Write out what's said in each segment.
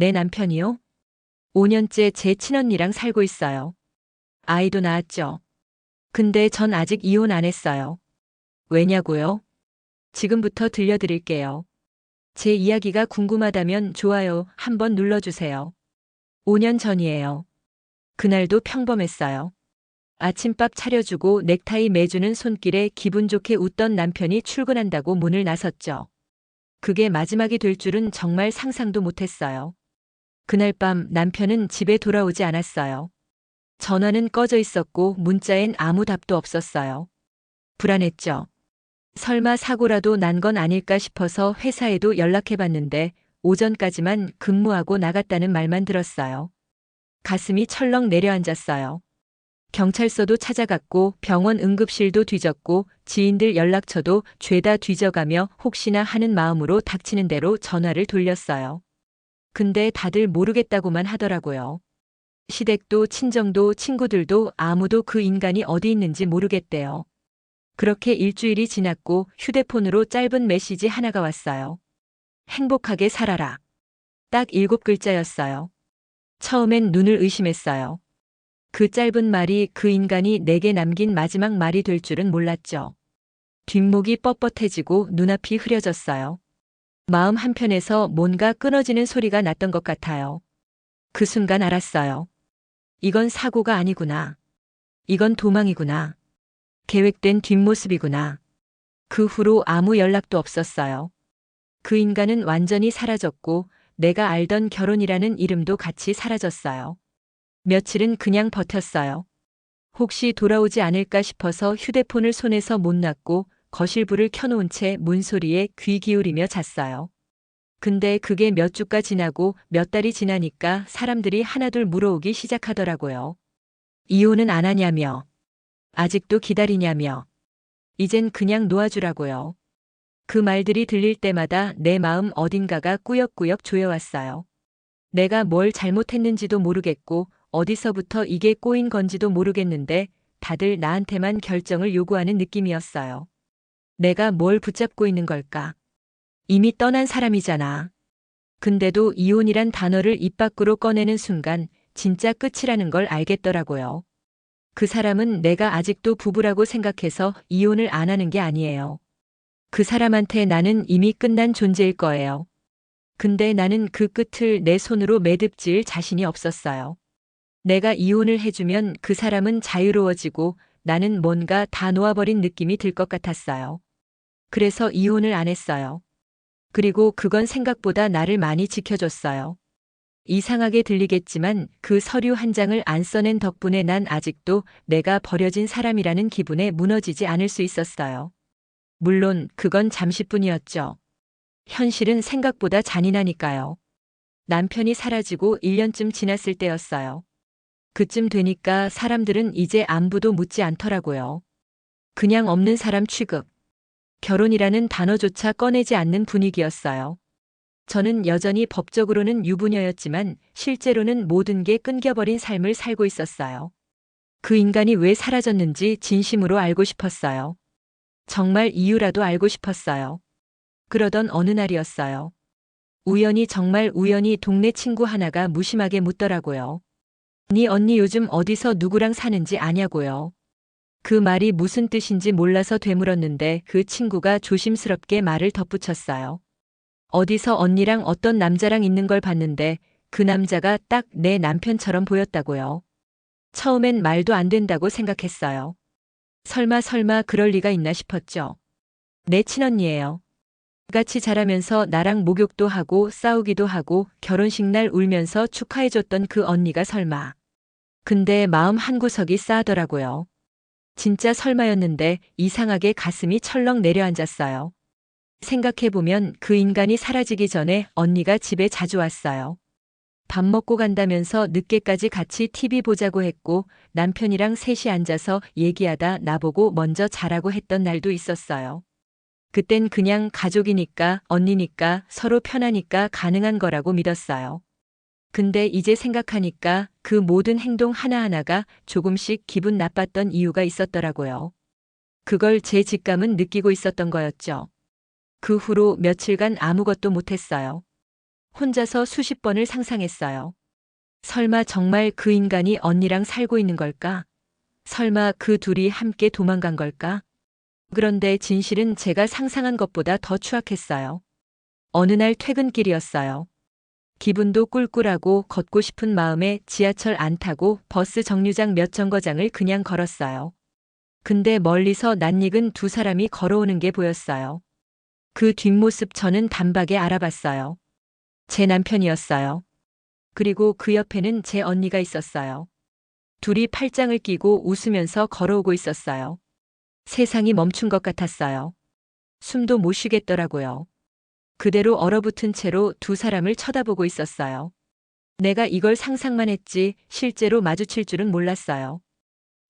내 남편이요? 5년째 제 친언니랑 살고 있어요. 아이도 낳았죠. 근데 전 아직 이혼 안 했어요. 왜냐고요? 지금부터 들려드릴게요. 제 이야기가 궁금하다면 좋아요 한번 눌러주세요. 5년 전이에요. 그날도 평범했어요. 아침밥 차려주고 넥타이 매주는 손길에 기분 좋게 웃던 남편이 출근한다고 문을 나섰죠. 그게 마지막이 될 줄은 정말 상상도 못했어요. 그날 밤 남편은 집에 돌아오지 않았어요. 전화는 꺼져 있었고 문자엔 아무 답도 없었어요. 불안했죠. 설마 사고라도 난 건 아닐까 싶어서 회사에도 연락해 봤는데 오전까지만 근무하고 나갔다는 말만 들었어요. 가슴이 철렁 내려앉았어요. 경찰서도 찾아갔고 병원 응급실도 뒤졌고 지인들 연락처도 죄다 뒤져가며 혹시나 하는 마음으로 닥치는 대로 전화를 돌렸어요. 근데 다들 모르겠다고만 하더라고요. 시댁도 친정도 친구들도 아무도 그 인간이 어디 있는지 모르겠대요. 그렇게 일주일이 지났고 휴대폰으로 짧은 메시지 하나가 왔어요. 행복하게 살아라. 딱 일곱 글자였어요. 처음엔 눈을 의심했어요. 그 짧은 말이 그 인간이 내게 남긴 마지막 말이 될 줄은 몰랐죠. 뒷목이 뻣뻣해지고 눈앞이 흐려졌어요. 마음 한편에서 뭔가 끊어지는 소리가 났던 것 같아요. 그 순간 알았어요. 이건 사고가 아니구나. 이건 도망이구나. 계획된 뒷모습이구나. 그 후로 아무 연락도 없었어요. 그 인간은 완전히 사라졌고 내가 알던 결혼이라는 이름도 같이 사라졌어요. 며칠은 그냥 버텼어요. 혹시 돌아오지 않을까 싶어서 휴대폰을 손에서 못 놨고 거실불을 켜놓은 채 문소리에 귀 기울이며 잤어요. 근데 그게 몇 주가 지나고 몇 달이 지나니까 사람들이 하나둘 물어오기 시작하더라고요. 이혼은 안 하냐며. 아직도 기다리냐며. 이젠 그냥 놓아주라고요. 그 말들이 들릴 때마다 내 마음 어딘가가 꾸역꾸역 조여왔어요. 내가 뭘 잘못했는지도 모르겠고 어디서부터 이게 꼬인 건지도 모르겠는데 다들 나한테만 결정을 요구하는 느낌이었어요. 내가 뭘 붙잡고 있는 걸까? 이미 떠난 사람이잖아. 근데도 이혼이란 단어를 입 밖으로 꺼내는 순간 진짜 끝이라는 걸 알겠더라고요. 그 사람은 내가 아직도 부부라고 생각해서 이혼을 안 하는 게 아니에요. 그 사람한테 나는 이미 끝난 존재일 거예요. 근데 나는 그 끝을 내 손으로 매듭지을 자신이 없었어요. 내가 이혼을 해주면 그 사람은 자유로워지고 나는 뭔가 다 놓아버린 느낌이 들 것 같았어요. 그래서 이혼을 안 했어요. 그리고 그건 생각보다 나를 많이 지켜줬어요. 이상하게 들리겠지만 그 서류 한 장을 안 써낸 덕분에 난 아직도 내가 버려진 사람이라는 기분에 무너지지 않을 수 있었어요. 물론 그건 잠시뿐이었죠. 현실은 생각보다 잔인하니까요. 남편이 사라지고 1년쯤 지났을 때였어요. 그쯤 되니까 사람들은 이제 안부도 묻지 않더라고요. 그냥 없는 사람 취급. 결혼이라는 단어조차 꺼내지 않는 분위기였어요. 저는 여전히 법적으로는 유부녀였지만 실제로는 모든 게 끊겨버린 삶을 살고 있었어요. 그 인간이 왜 사라졌는지 진심으로 알고 싶었어요. 정말 이유라도 알고 싶었어요. 그러던 어느 날이었어요. 우연히 정말 우연히 동네 친구 하나가 무심하게 묻더라고요. 네 언니 요즘 어디서 누구랑 사는지 아냐고요. 그 말이 무슨 뜻인지 몰라서 되물었는데 그 친구가 조심스럽게 말을 덧붙였어요. 어디서 언니랑 어떤 남자랑 있는 걸 봤는데 그 남자가 딱 내 남편처럼 보였다고요. 처음엔 말도 안 된다고 생각했어요. 설마 설마 그럴 리가 있나 싶었죠. 내 친언니예요. 같이 자라면서 나랑 목욕도 하고 싸우기도 하고 결혼식 날 울면서 축하해줬던 그 언니가 설마. 근데 마음 한구석이 싸하더라고요. 진짜 설마였는데 이상하게 가슴이 철렁 내려앉았어요. 생각해보면 그 인간이 사라지기 전에 언니가 집에 자주 왔어요. 밥 먹고 간다면서 늦게까지 같이 TV 보자고 했고 남편이랑 셋이 앉아서 얘기하다 나보고 먼저 자라고 했던 날도 있었어요. 그땐 그냥 가족이니까 언니니까 서로 편하니까 가능한 거라고 믿었어요. 근데 이제 생각하니까 그 모든 행동 하나하나가 조금씩 기분 나빴던 이유가 있었더라고요. 그걸 제 직감은 느끼고 있었던 거였죠. 그 후로 며칠간 아무것도 못했어요. 혼자서 수십 번을 상상했어요. 설마 정말 그 인간이 언니랑 살고 있는 걸까? 설마 그 둘이 함께 도망간 걸까? 그런데 진실은 제가 상상한 것보다 더 추악했어요. 어느 날 퇴근길이었어요. 기분도 꿀꿀하고 걷고 싶은 마음에 지하철 안 타고 버스 정류장 몇 정거장을 그냥 걸었어요. 근데 멀리서 낯익은 두 사람이 걸어오는 게 보였어요. 그 뒷모습 저는 단박에 알아봤어요. 제 남편이었어요. 그리고 그 옆에는 제 언니가 있었어요. 둘이 팔짱을 끼고 웃으면서 걸어오고 있었어요. 세상이 멈춘 것 같았어요. 숨도 못 쉬겠더라고요. 그대로 얼어붙은 채로 두 사람을 쳐다보고 있었어요. 내가 이걸 상상만 했지 실제로 마주칠 줄은 몰랐어요.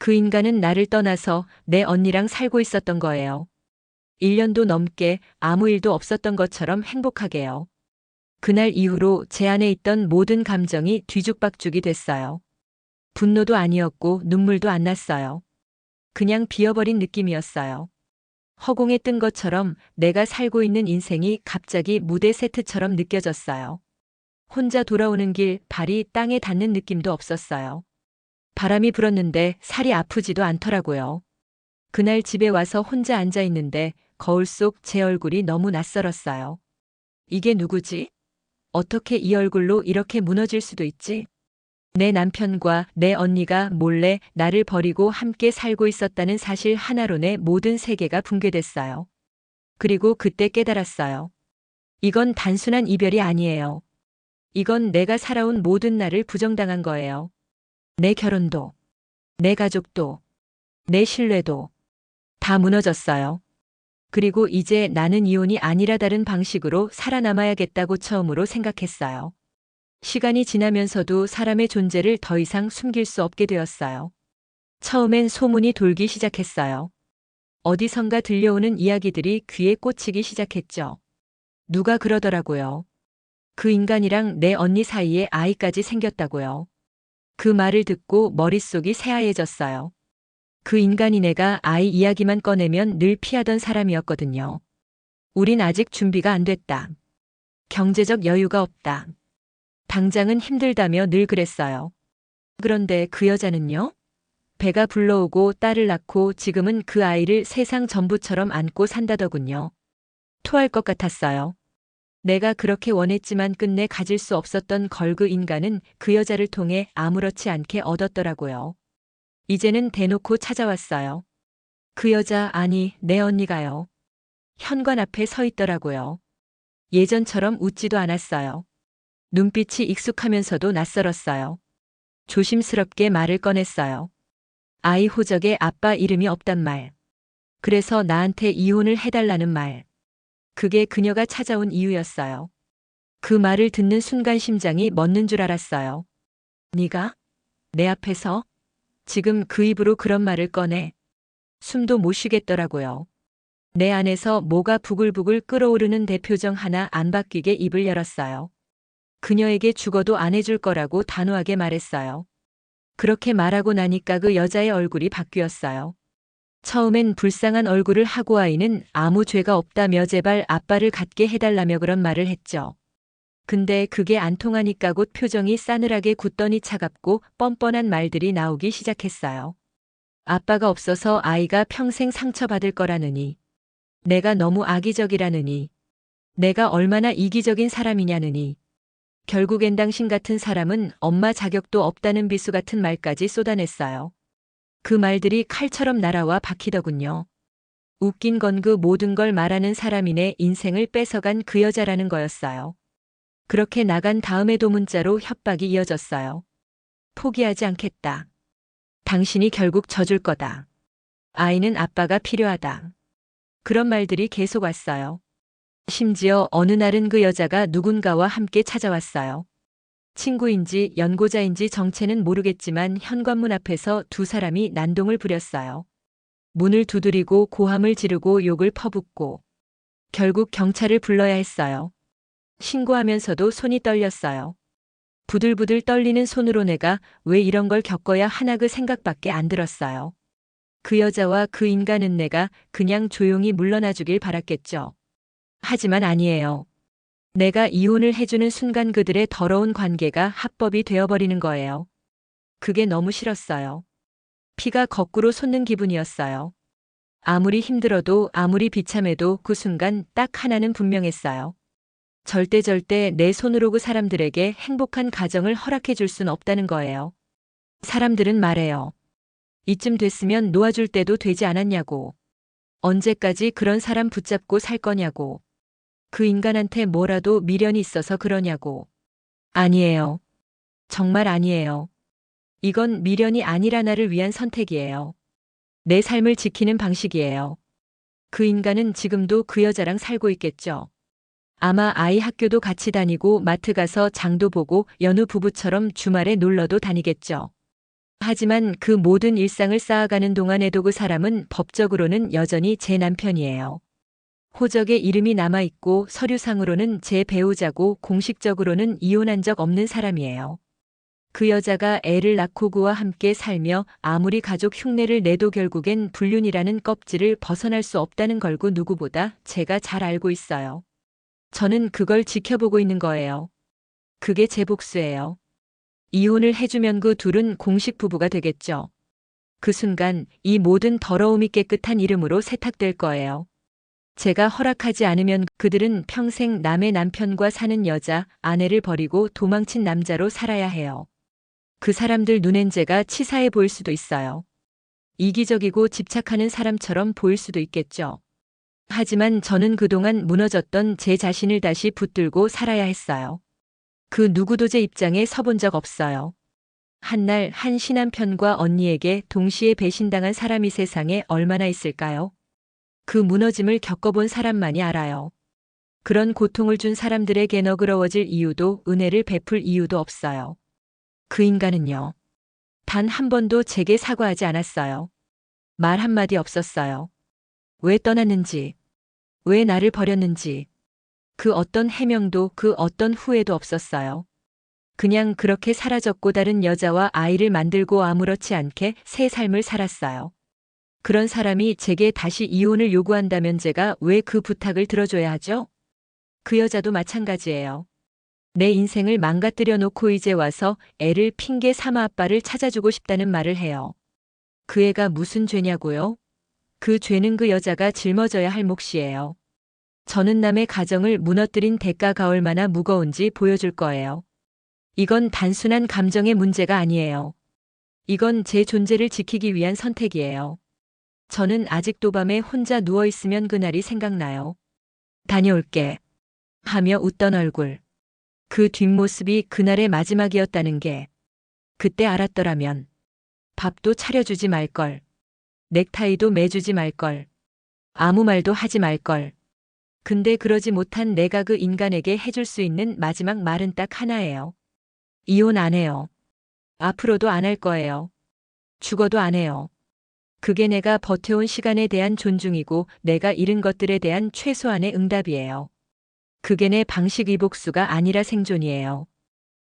그 인간은 나를 떠나서 내 언니랑 살고 있었던 거예요. 1년도 넘게 아무 일도 없었던 것처럼 행복하게요. 그날 이후로 제 안에 있던 모든 감정이 뒤죽박죽이 됐어요. 분노도 아니었고 눈물도 안 났어요. 그냥 비어버린 느낌이었어요. 허공에 뜬 것처럼 내가 살고 있는 인생이 갑자기 무대 세트처럼 느껴졌어요. 혼자 돌아오는 길 발이 땅에 닿는 느낌도 없었어요. 바람이 불었는데 살이 아프지도 않더라고요. 그날 집에 와서 혼자 앉아 있는데 거울 속 제 얼굴이 너무 낯설었어요. 이게 누구지? 어떻게 이 얼굴로 이렇게 무너질 수도 있지? 내 남편과 내 언니가 몰래 나를 버리고 함께 살고 있었다는 사실 하나로 내 모든 세계가 붕괴됐어요. 그리고 그때 깨달았어요. 이건 단순한 이별이 아니에요. 이건 내가 살아온 모든 날을 부정당한 거예요. 내 결혼도, 내 가족도, 내 신뢰도 다 무너졌어요. 그리고 이제 나는 이혼이 아니라 다른 방식으로 살아남아야겠다고 처음으로 생각했어요. 시간이 지나면서도 사람의 존재를 더 이상 숨길 수 없게 되었어요. 처음엔 소문이 돌기 시작했어요. 어디선가 들려오는 이야기들이 귀에 꽂히기 시작했죠. 누가 그러더라고요. 그 인간이랑 내 언니 사이에 아이까지 생겼다고요. 그 말을 듣고 머릿속이 새하얘졌어요. 그 인간이 내가 아이 이야기만 꺼내면 늘 피하던 사람이었거든요. 우린 아직 준비가 안 됐다. 경제적 여유가 없다. 당장은 힘들다며 늘 그랬어요. 그런데 그 여자는요? 배가 불러오고 딸을 낳고 지금은 그 아이를 세상 전부처럼 안고 산다더군요. 토할 것 같았어요. 내가 그렇게 원했지만 끝내 가질 수 없었던 걸그 인간은 그 여자를 통해 아무렇지 않게 얻었더라고요. 이제는 대놓고 찾아왔어요. 그 여자 아니 내 언니가요. 현관 앞에 서 있더라고요. 예전처럼 웃지도 않았어요. 눈빛이 익숙하면서도 낯설었어요. 조심스럽게 말을 꺼냈어요. 아이 호적에 아빠 이름이 없단 말. 그래서 나한테 이혼을 해달라는 말. 그게 그녀가 찾아온 이유였어요. 그 말을 듣는 순간 심장이 멎는 줄 알았어요. 네가? 내 앞에서? 지금 그 입으로 그런 말을 꺼내. 숨도 못 쉬겠더라고요. 내 안에서 뭐가 부글부글 끓어오르는 대표정 하나 안 바뀌게 입을 열었어요. 그녀에게 죽어도 안 해줄 거라고 단호하게 말했어요. 그렇게 말하고 나니까 그 여자의 얼굴이 바뀌었어요. 처음엔 불쌍한 얼굴을 하고 아이는 아무 죄가 없다며 제발 아빠를 갖게 해달라며 그런 말을 했죠. 근데 그게 안 통하니까 곧 표정이 싸늘하게 굳더니 차갑고 뻔뻔한 말들이 나오기 시작했어요. 아빠가 없어서 아이가 평생 상처받을 거라느니. 내가 너무 악의적이라느니. 내가 얼마나 이기적인 사람이냐느니. 결국엔 당신 같은 사람은 엄마 자격도 없다는 비수 같은 말까지 쏟아냈어요. 그 말들이 칼처럼 날아와 박히더군요. 웃긴 건 그 모든 걸 말하는 사람이 내 인생을 뺏어간 그 여자라는 거였어요. 그렇게 나간 다음에도 문자로 협박이 이어졌어요. 포기하지 않겠다. 당신이 결국 져줄 거다. 아이는 아빠가 필요하다. 그런 말들이 계속 왔어요. 심지어 어느 날은 그 여자가 누군가와 함께 찾아왔어요. 친구인지 연고자인지 정체는 모르겠지만 현관문 앞에서 두 사람이 난동을 부렸어요. 문을 두드리고 고함을 지르고 욕을 퍼붓고 결국 경찰을 불러야 했어요. 신고하면서도 손이 떨렸어요. 부들부들 떨리는 손으로 내가 왜 이런 걸 겪어야 하나 그 생각밖에 안 들었어요. 그 여자와 그 인간은 내가 그냥 조용히 물러나 주길 바랐겠죠. 하지만 아니에요. 내가 이혼을 해주는 순간 그들의 더러운 관계가 합법이 되어버리는 거예요. 그게 너무 싫었어요. 피가 거꾸로 솟는 기분이었어요. 아무리 힘들어도 아무리 비참해도 그 순간 딱 하나는 분명했어요. 절대 절대 내 손으로 그 사람들에게 행복한 가정을 허락해 줄 순 없다는 거예요. 사람들은 말해요. 이쯤 됐으면 놓아줄 때도 되지 않았냐고. 언제까지 그런 사람 붙잡고 살 거냐고. 그 인간한테 뭐라도 미련이 있어서 그러냐고. 아니에요. 정말 아니에요. 이건 미련이 아니라 나를 위한 선택이에요. 내 삶을 지키는 방식이에요. 그 인간은 지금도 그 여자랑 살고 있겠죠. 아마 아이 학교도 같이 다니고 마트 가서 장도 보고 연우 부부처럼 주말에 놀러도 다니겠죠. 하지만 그 모든 일상을 쌓아가는 동안에도 그 사람은 법적으로는 여전히 제 남편이에요. 호적에 이름이 남아있고 서류상으로는 제 배우자고 공식적으로는 이혼한 적 없는 사람이에요. 그 여자가 애를 낳고 그와 함께 살며 아무리 가족 흉내를 내도 결국엔 불륜이라는 껍질을 벗어날 수 없다는 걸그 누구보다 제가 잘 알고 있어요. 저는 그걸 지켜보고 있는 거예요. 그게 제 복수예요. 이혼을 해주면 그 둘은 공식 부부가 되겠죠. 그 순간 이 모든 더러움이 깨끗한 이름으로 세탁될 거예요. 제가 허락하지 않으면 그들은 평생 남의 남편과 사는 여자, 아내를 버리고 도망친 남자로 살아야 해요. 그 사람들 눈엔 제가 치사해 보일 수도 있어요. 이기적이고 집착하는 사람처럼 보일 수도 있겠죠. 하지만 저는 그동안 무너졌던 제 자신을 다시 붙들고 살아야 했어요. 그 누구도 제 입장에 서본 적 없어요. 한날 한 신남편과 언니에게 동시에 배신당한 사람이 세상에 얼마나 있을까요? 그 무너짐을 겪어본 사람만이 알아요. 그런 고통을 준 사람들에게 너그러워질 이유도 은혜를 베풀 이유도 없어요. 그 인간은요. 단 한 번도 제게 사과하지 않았어요. 말 한마디 없었어요. 왜 떠났는지, 왜 나를 버렸는지, 그 어떤 해명도 그 어떤 후회도 없었어요. 그냥 그렇게 사라졌고 다른 여자와 아이를 만들고 아무렇지 않게 새 삶을 살았어요. 그런 사람이 제게 다시 이혼을 요구한다면 제가 왜 그 부탁을 들어줘야 하죠? 그 여자도 마찬가지예요. 내 인생을 망가뜨려 놓고 이제 와서 애를 핑계 삼아 아빠를 찾아주고 싶다는 말을 해요. 그 애가 무슨 죄냐고요? 그 죄는 그 여자가 짊어져야 할 몫이에요. 저는 남의 가정을 무너뜨린 대가가 얼마나 무거운지 보여줄 거예요. 이건 단순한 감정의 문제가 아니에요. 이건 제 존재를 지키기 위한 선택이에요. 저는 아직도 밤에 혼자 누워있으면 그날이 생각나요. 다녀올게. 하며 웃던 얼굴. 그 뒷모습이 그날의 마지막이었다는 게 그때 알았더라면 밥도 차려주지 말걸. 넥타이도 매주지 말걸. 아무 말도 하지 말걸. 근데 그러지 못한 내가 그 인간에게 해줄 수 있는 마지막 말은 딱 하나예요. 이혼 안 해요. 앞으로도 안 할 거예요. 죽어도 안 해요. 그게 내가 버텨온 시간에 대한 존중이고 내가 잃은 것들에 대한 최소한의 응답이에요. 그게 내 방식 이복수가 아니라 생존이에요.